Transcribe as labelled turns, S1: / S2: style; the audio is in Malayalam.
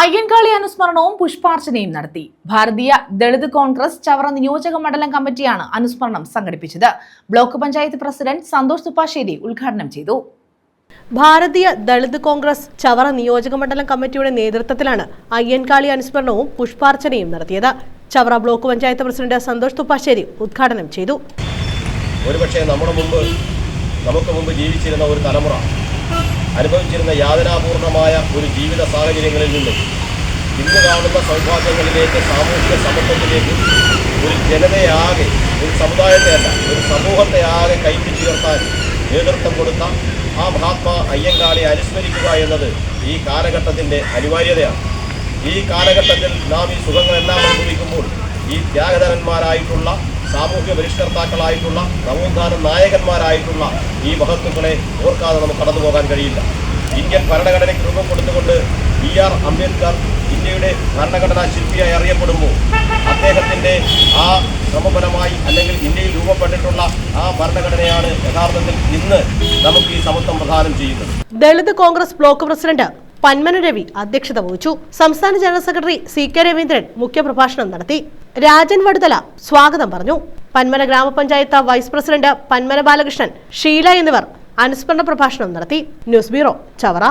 S1: അയ്യൻകാളി അനുസ്മരണവും പുഷ്പാർച്ചനയും നടത്തി. ഭാരതീയ ദളിത് കോൺഗ്രസ് ചവറ നിയോജക മണ്ഡലം കമ്മിറ്റിയാണ് അനുസ്മരണം സംഘടിപ്പിച്ചത്. ബ്ലോക്ക് പഞ്ചായത്ത് പ്രസിഡന്റ് സന്തോഷ് തുപ്പാശ്ശേരി ഉദ്ഘാടനം ചെയ്തു.
S2: ഭാരതീയ ദളിത് കോൺഗ്രസ് ചവറ നിയോജക മണ്ഡലം കമ്മിറ്റിയുടെ നേതൃത്വത്തിലാണ് അയ്യൻകാളി അനുസ്മരണവും പുഷ്പാർച്ചനയും നടത്തിയത്. ചവറ ബ്ലോക്ക് പഞ്ചായത്ത് പ്രസിഡന്റ് സന്തോഷ് തുപ്പാശ്ശേരി ഉദ്ഘാടനം ചെയ്തു.
S3: ഒരുപക്ഷെ നമ്മുടെ മുമ്പ് നമുക്ക് മുമ്പ് ജീവിച്ചിരുന്ന ഒരു തലമുറ അനുഭവിച്ചിരുന്ന യാതനാപൂർണമായ ഒരു ജീവിത സാഹചര്യങ്ങളിൽ നിന്നും ഇന്ന് കാണുന്ന സൗഭാഗ്യങ്ങളിലേക്ക് സാമൂഹിക സമത്വത്തിലേക്ക് ഒരു ജനതയാകെ ഒരു സമുദായത്തെ അല്ല ഒരു സമൂഹത്തെ ആകെ കൈപ്പിച്ചുയർത്താൻ നേതൃത്വം കൊടുത്ത ആ മഹാത്മാ അയ്യങ്കാളെ അനുസ്മരിക്കുക എന്നത് ഈ കാലഘട്ടത്തിന്റെ അനിവാര്യതയാണ്. ഈ കാലഘട്ടത്തിൽ നാം ഈ സുഖങ്ങളെല്ലാം അനുഭവിക്കുമ്പോൾ ഈ ത്യാഗധരന്മാരായിട്ടുള്ള സാമൂഹ്യ പരിഷ്കർത്താക്കളായിട്ടുള്ള നവോത്ഥാന നായകന്മാരായിട്ടുള്ള ഈ മഹത്വങ്ങളെ ഓർക്കാതെ നമുക്ക് കടന്നു പോകാൻ കഴിയില്ല. ഇന്ത്യൻ ഭരണഘടനയ്ക്ക് രൂപം കൊടുത്തുകൊണ്ട് ബി ആർ അംബേദ്കർ ഇന്ത്യയുടെ ഭരണഘടനാ ശില്പിയായി അറിയപ്പെടുമ്പോൾ അദ്ദേഹത്തിന്റെ ആ ശ്രമപരമായി അല്ലെങ്കിൽ ഇന്ത്യയിൽ രൂപപ്പെട്ടിട്ടുള്ള ആ ഭരണഘടനയാണ് യഥാർത്ഥത്തിൽ ഇന്ന് നമുക്ക് ഈ സമത്വം പ്രദാനം ചെയ്യുന്നത്.
S2: Dalit Congress block president Panmana Ravi അധ്യക്ഷത വഹിച്ചു. സംസ്ഥാന general secretary C K Raveendran മുഖ്യപ്രഭാഷണം നടത്തി. രാജൻ വടുതല സ്വാഗതം പറഞ്ഞു. പന്മന ഗ്രാമപഞ്ചായത്ത് വൈസ് പ്രസിഡന്റ് പന്മന ബാലകൃഷ്ണൻ ഷീല എന്നിവർ അനുസ്മരണ പ്രഭാഷണം നടത്തി. News bureau Chavara.